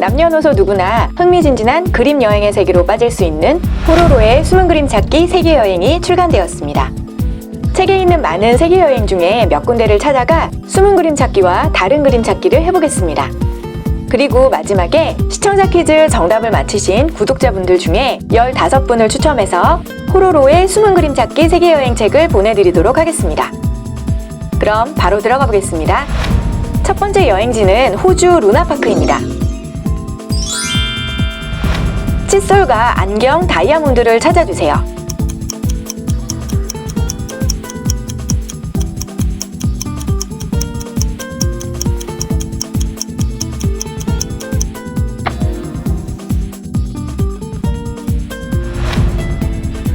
남녀노소 누구나 흥미진진한 그림 여행의 세계로 빠질 수 있는 포로로의 숨은 그림 찾기 세계 여행이 출간되었습니다. 책에 있는 많은 세계 여행 중에 몇 군데를 찾아가 숨은 그림 찾기와 다른 그림 찾기를 해보겠습니다. 그리고 마지막에 시청자 퀴즈 정답을 맞히신 구독자분들 중에 15분을 추첨해서 포로로의 숨은 그림 찾기 세계 여행 책을 보내드리도록 하겠습니다. 그럼 바로 들어가 보겠습니다. 첫 번째 여행지는 호주 루나파크입니다. 칫솔과 안경 다이아몬드를 찾아주세요.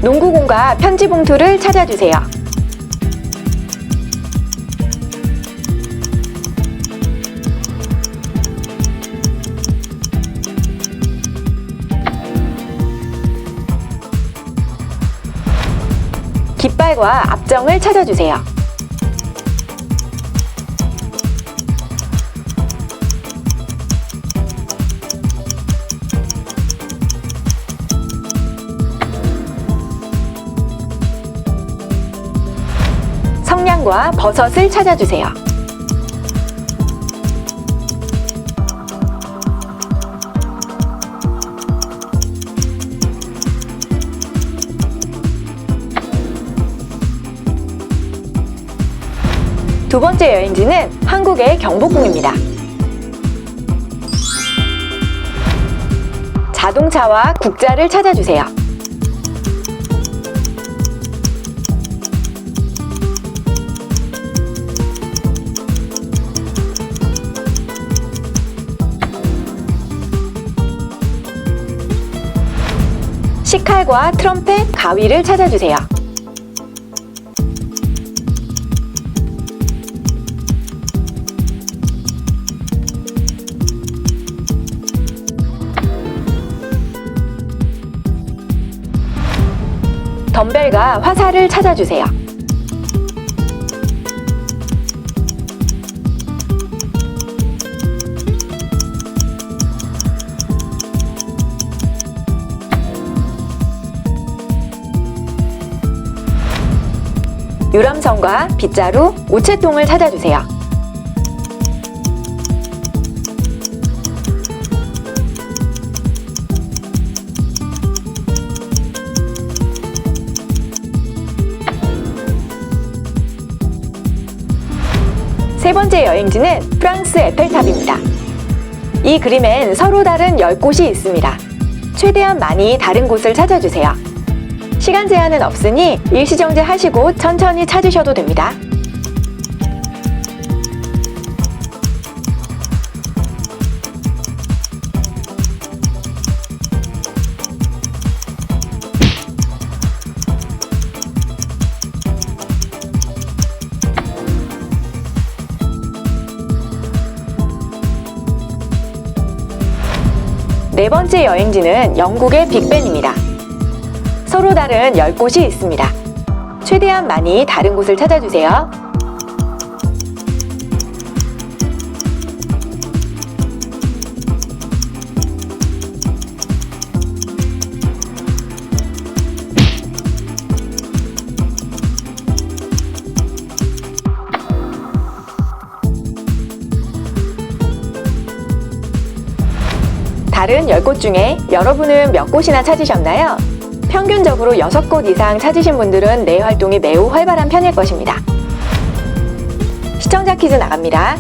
농구공과 편지 봉투를 찾아주세요. 깃발과 앞정을 찾아주세요. 성냥과 버섯을 찾아주세요. 두 번째 여행지는 한국의 경복궁입니다. 자동차와 국자를 찾아주세요. 식칼과 트럼펫, 가위를 찾아주세요. 덤벨과 화살을 찾아주세요. 유람선과 빗자루, 우체통을 찾아주세요. 세 번째 여행지는 프랑스 에펠탑입니다. 이 그림엔 서로 다른 10곳이 있습니다. 최대한 많이 다른 곳을 찾아주세요. 시간 제한은 없으니 일시정지 하시고 천천히 찾으셔도 됩니다. 네 번째 여행지는 영국의 빅벤입니다. 서로 다른 10곳이 있습니다. 최대한 많이 다른 곳을 찾아주세요. 다른 10곳 중에 여러분은 몇 곳이나 찾으셨나요? 평균적으로 6곳 이상 찾으신 분들은 내 활동이 매우 활발한 편일 것입니다. 시청자 퀴즈 나갑니다.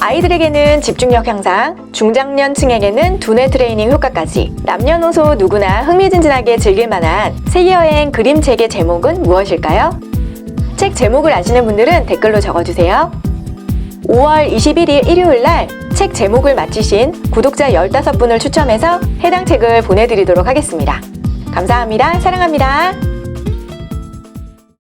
아이들에게는 집중력 향상, 중장년층에게는 두뇌 트레이닝 효과까지 남녀노소 누구나 흥미진진하게 즐길 만한 세계여행 그림책의 제목은 무엇일까요? 책 제목을 아시는 분들은 댓글로 적어주세요. 5월 21일 일요일 날 책 제목을 맞히신 구독자 15분을 추첨해서 해당 책을 보내드리도록 하겠습니다. 감사합니다. 사랑합니다.